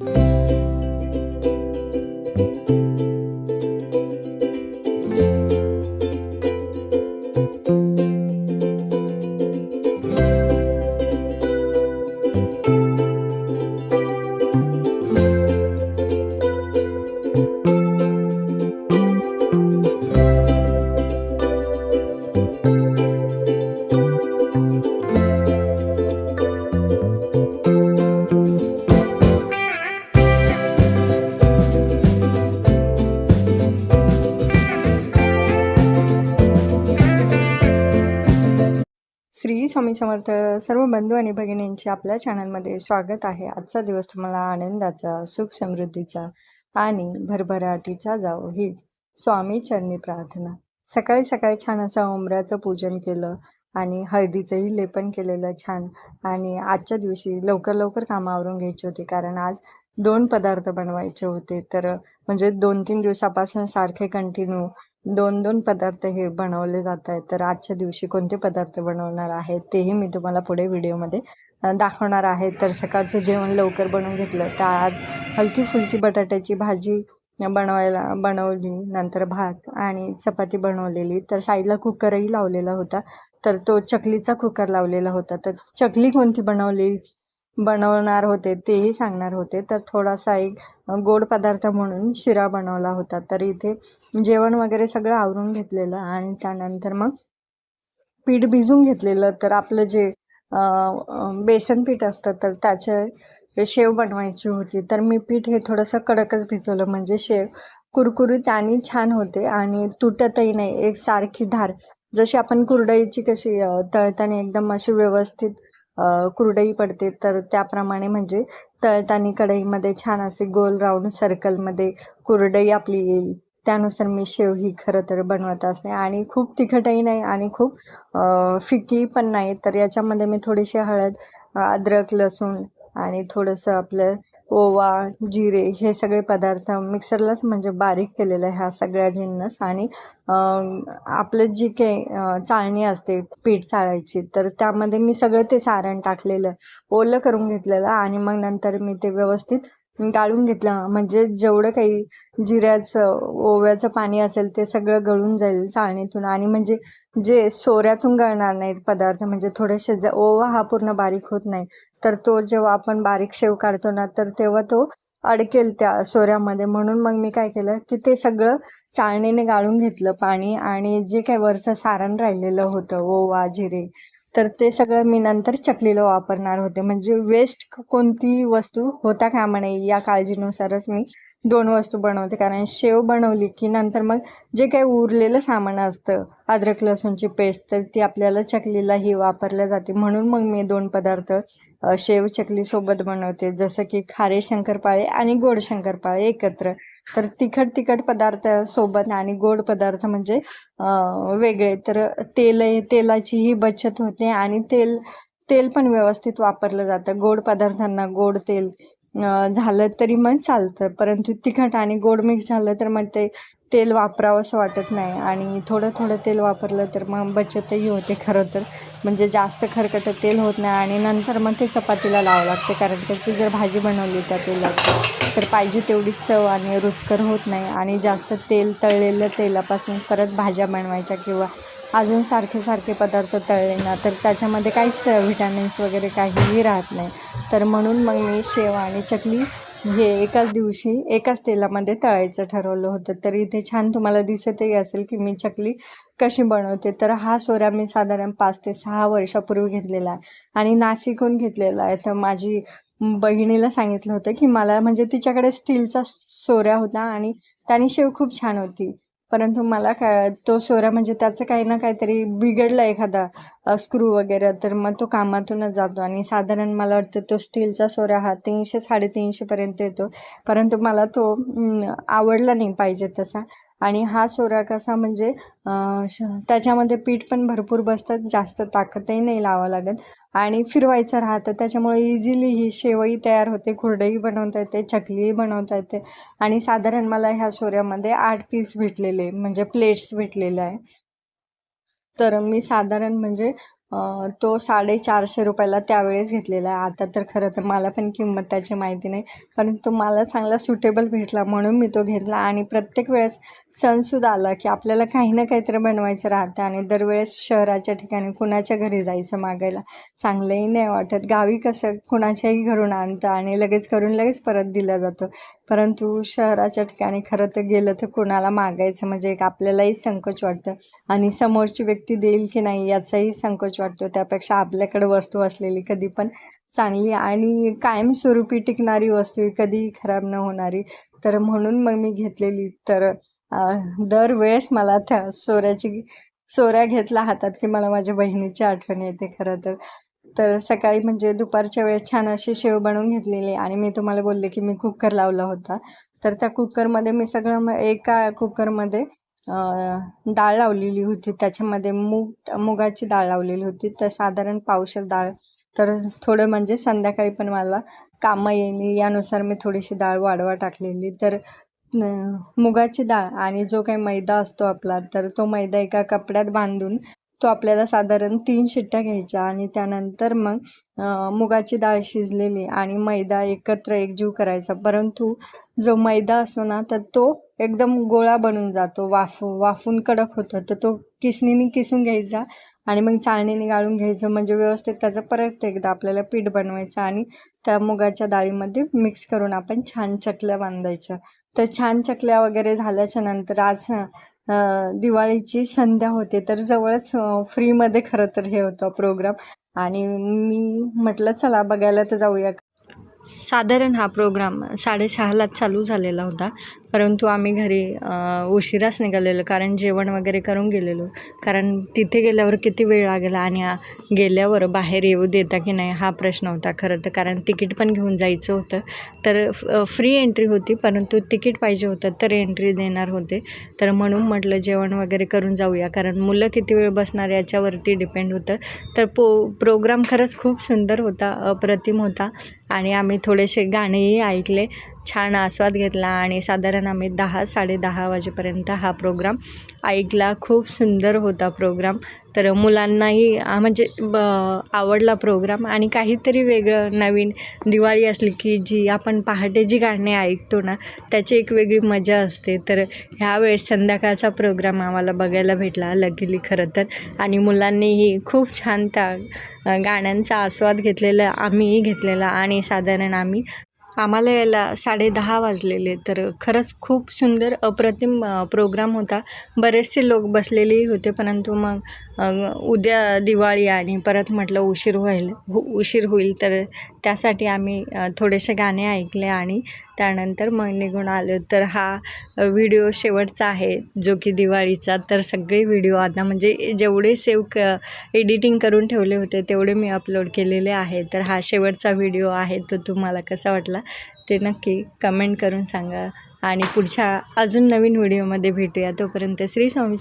श्री स्वामी समर्थ सर्व बंधू आणि भगिनींचे आपल्या चॅनलमध्ये स्वागत आहे. आजचा दिवस तुम्हाला आनंदाचा सुख समृद्धीचा आणि भरभराटीचा जावो. हीच स्वामी चरणी प्रार्थना. सकाळी सकाळी छान असं उमऱ्याचं पूजन केलं आणि हळदीचंही लेपन केलेलं छान. आणि आजच्या दिवशी लवकर लवकर कामावरून घ्यायची होती कारण आज दोन पदार्थ बनवायचे होते. तर म्हणजे दोन तीन दिवसापासून सारखे कंटिन्यू दोन दोन पदार्थ हे बनवले जात आहेत. तर आजच्या दिवशी कोणते पदार्थ बनवणार आहेत तेही मी तुम्हाला पुढे व्हिडिओमध्ये दाखवणार आहे. तर सकाळचं जेवण लवकर बनवून घेतलं. तर आज हलकी फुलकी बटाट्याची भाजी बनवायला बनवली नंतर भात आणि चपाती बनवलेली. तर साईडला कुकरही लावलेला होता. तर तो चकलीचा कुकर लावलेला होता. तर चकली कोणती बनवली? बनवणार होते तेही सांगणार होते. तर थोडासा एक गोड पदार्थ म्हणून शिरा बनवला होता. तर इथे जेवण वगैरे सगळं आवरून घेतलेलं आणि त्यानंतर मग पीठ भिजून घेतलेलं. तर आपलं जे बेसन पीठ असतं तर त्याचे शेव बनवायची होती. तर मी पीठ हे थोडंसं कडकच भिजवलं. म्हणजे शेव कुरकुरीत आणि छान होते आणि तुटतही नाही. एक सारखी धार. जशी आपण कुरडईची कशी तळताना एकदम अशी व्यवस्थित कुरडई पडते तर त्याप्रमाणे म्हणजे तळताना कढईमध्ये छान असे गोल राऊंड सर्कलमध्ये कुरडई आपली येईल. त्यानुसार मी शेव ही खरं तर बनवत असते. आणि खूप तिखटही नाही आणि खूप फिकी पण नाही. तर याच्यामध्ये मी थोडीशी हळद अद्रक लसूण आणि थोडंसं आपलं ओवा जिरे हे सगळे पदार्थ मिक्सरलाच म्हणजे बारीक केलेलं आहे ह्या सगळ्या जिन्नस. आणि आपलं जी काही चाळणी असते पीठ चाळायची तर त्यामध्ये मी सगळं ते सारण टाकलेलं ओलं करून घेतलेलं आणि मग नंतर मी ते व्यवस्थित गाळून घेतलं. म्हणजे जेवढं काही जिऱ्याचं ओव्याचं पाणी असेल ते सगळं गळून जाईल चाळणीतून. आणि म्हणजे जे सोऱ्यातून गळणार नाहीत पदार्थ म्हणजे थोडेसे ज ओवा हा पूर्ण बारीक होत नाही तर तो जेव्हा आपण बारीक शेव काढतो ना तर तेव्हा तो अडकेल त्या सोऱ्यामध्ये. म्हणून मग मी काय केलं की ते सगळं चाळणीने गाळून घेतलं पाणी आणि जे काही वरचं सारण राहिलेलं होतं ओवा जिरे तर ते सगळं मी नंतर चकलीला वापरणार होते. म्हणजे वेस्ट कोणती वस्तू होता कामा नये या काळजीनुसारच मी दोन वस्तू बनवते. कारण शेव बनवली की नंतर मग जे काही उरलेलं सामान असतं अद्रक लसूणची पेस्ट तर ती आपल्याला चकलीलाही वापरल्या जाते. म्हणून मग मी दोन पदार्थ शेव चकलीसोबत बनवते. जसं की खारे शंकरपाळे आणि गोड शंकरपाळे एकत्र. तर तिखट तिखट पदार्थ सोबत आणि गोड पदार्थ म्हणजे वेगळे. तर तेल तेलाचीही बचत होते आणि तेल तेल पण व्यवस्थित वापरलं जातं. गोड पदार्थांना गोड तेल झालं तरी मग चालतं. परंतु तिखट आणि गोड मिक्स झालं तर मग ते तेल वापरावंसं वाटत नाही. आणि थोडं थोडं तेल वापरलं तर मग बचतही होते खरं तर. म्हणजे जास्त खरकटं तेल होत नाही आणि नंतर मग ते चपातीला लावावं लागते. कारण त्याची जर भाजी बनवली त्या तेलात तर पाहिजे तेवढी चव आणि रुचकर होत नाही. आणि जास्त तेल तळलेलं तेलापासून परत भाज्या बनवायच्या किंवा अजून सारखे सारखे पदार्थ तळले ना तर त्याच्यामध्ये काहीच व्हिटॅमिन्स वगैरे काहीही राहत नाही. तर म्हणून मग मी शेव आणि चकली हे एकाच दिवशी एकाच तेलामध्ये तळायचं ठरवलं होतं. तर इथे छान तुम्हाला दिसतही असेल की मी चकली कशी बनवते. तर हा सोऱ्या मी साधारण पाच ते सहा वर्षापूर्वी घेतलेला आहे आणि नाशिकहून घेतलेला आहे. तर माझी बहिणीला सांगितलं होतं की मला म्हणजे तिच्याकडे स्टीलचा सोऱ्या होता आणि त्याने शेव खूप छान होती. परंतु मला काय तो सोरा म्हणजे त्याचं काही ना काहीतरी बिघडलं एखादा स्क्रू वगैरे तर मग तो कामातूनच जातो. आणि साधारण मला वाटतं तो स्टीलचा सोरा हा तीनशे साडेतीनशेपर्यंत येतो. परंतु मला तो आवडला नाही पाहिजे तसा. आणि हा सोरा कसा म्हणजे श त्याच्यामध्ये पीठ पण भरपूर बसतात जास्त ताकदही नाही लावावं लागत. आणि फिरवायचं राहतं त्याच्यामुळे इझिली ही शेवई तयार होते कुरडई बनवता येते चकलीही बनवता येते. आणि साधारण मला ह्या सोऱ्यामध्ये आठ पीस भेटलेले म्हणजे प्लेट्स भेटलेले आहे. तर मी साधारण म्हणजे तो साडेचारशे रुपयाला त्यावेळेस घेतलेला आहे. आता तर खरं तर मला पण किंमत त्याची माहिती नाही. परंतु मला चांगला सुटेबल भेटला म्हणून मी तो घेतला. आणि प्रत्येक वेळेस सणसुद्धा आला की आपल्याला काही ना काहीतरी बनवायचं राहतं. आणि दरवेळेस शहराच्या ठिकाणी कुणाच्या घरी जायचं मागायला चांगलंही नाही वाटत. गावी कसं कुणाच्याही घरून आणतं आणि लगेच करून लगेच परत दिलं जातं. परंतु शहराच्या ठिकाणी खरं तर गेलं तर कोणाला मागायचं म्हणजे एक आपल्यालाही संकोच वाटतं. आणि समोरची व्यक्ती देईल की नाही याचाही संकोच वाटतो वाटतो. त्यापेक्षा आपल्याकडे वस्तू असलेली कधी पण चांगली आणि कायमस्वरूपी टिकणारी वस्तू आहे कधीही खराब न होणारी. तर म्हणून मग मी घेतलेली. तर दरवेळेस मला त्या सोऱ्याची सोऱ्या घेतला हातात की मला माझ्या बहिणीची आठवण येते खरं तर. तर सकाळी म्हणजे दुपारच्या वेळेस छान अशी शेव बनवून घेतलेली आणि मी तुम्हाला बोलले की मी कुकर लावला होता. तर त्या कुकरमध्ये मी सगळं एका कुकरमध्ये डाळ लावलेली होती. त्याच्यामध्ये मूग मुगाची डाळ लावलेली होती. तर साधारण पावशेर डाळ. तर थोडं म्हणजे संध्याकाळी पण मला कामं येईल यानुसार मी थोडीशी डाळ वाढवा टाकलेली. तर मुगाची डाळ आणि जो काही मैदा असतो आपला तर तो मैदा एका कपड्यात बांधून तो आपल्याला साधारण तीन शिट्ट्या घ्यायच्या आणि त्यानंतर मग मुगाची डाळ शिजलेली आणि मैदा एकत्र एकजीव करायचा. परंतु जो मैदा असतो ना तर तो एकदम गोळा बनून जातो. वाफ वाफून कडक होतो. तर तो किसणीने किसून घ्यायचा आणि मग चाळणीने गाळून घ्यायचं. म्हणजे व्यवस्थित त्याचं परत एकदा आपल्याला पीठ बनवायचं आणि त्या मुगाच्या डाळीमध्ये मिक्स करून आपण छान चकल्या बांधायच्या. तर छान चकल्या वगैरे झाल्याच्यानंतर आज दिवाळीची संध्या होते. तर जवळच फ्रीमध्ये खरं तर हे होतं प्रोग्राम आणि मी म्हटलं चला बघायला तर जाऊया. साधारण हा प्रोग्राम साडेसहालाच चालू झालेला होता. परंतु आम्ही घरी उशिराच निघालेलो कारण जेवण वगैरे करून गेलेलो. कारण तिथे गेल्यावर किती वेळ लागेल आणि गेल्यावर बाहेर येऊ देता की नाही हा प्रश्न होता खरं तर. कारण तिकीट पण घेऊन जायचं होतं. तर फ्री एंट्री होती परंतु तिकीट पाहिजे होतं तर एंट्री देणार होते. तर म्हणून म्हटलं जेवण वगैरे करून जाऊया. कारण मुलं किती वेळ बसणार याच्यावरती डिपेंड होतं. तर पो प्रोग्राम खरंच खूप सुंदर होता अप्रतिम होता. आणि आम्ही थोडेसे गाणेही ऐकले. छान आस्वाद घेतला आणि साधारण आम्ही दहा साडेदहा वाजेपर्यंत हा प्रोग्राम ऐकला. खूप सुंदर होता प्रोग्राम. तर मुलांनाही म्हणजे ब आवडला प्रोग्राम. आणि काहीतरी वेगळं नवीन दिवाळी असली की जी आपण पहाटे जी गाणी ऐकतो ना त्याची एक वेगळी मजा असते. तर ह्यावेळेस संध्याकाळचा प्रोग्राम आम्हाला बघायला भेटला लगेली खरं तर. आणि मुलांनीही खूप छान त्या गाण्यांचा आस्वाद घेतलेला आम्हीही घेतलेला. आणि साधारण आम्ही आम्हाला यायला साडेदहा वाजलेले तर खरंच खूप सुंदर अप्रतिम प्रोग्राम होता. बरेचसे लोक बसलेलेही होते परंतु मग उद्या दिवाळी आणि परत म्हटलं उशीर होईल हो उशीर होईल तर त्यासाठी आम्ही थोडेसे गाणे ऐकले आणि त्यानंतर मग निघून आलो. तर हा व्हिडिओ शेवटचा आहे जो की दिवाळीचा. तर सगळे व्हिडिओ आता म्हणजे जेवढे सेव क एडिटिंग करून ठेवले होते तेवढे मी अपलोड केलेले आहे. तर हा शेवटचा व्हिडिओ आहे तो तुम्हाला कसा वाटला? ते नक्की कमेंट करून सांगा. आणि पुढच्या अजून नवीन व्हिडिओमध्ये भेटूया. तोपर्यंत श्री स्वामी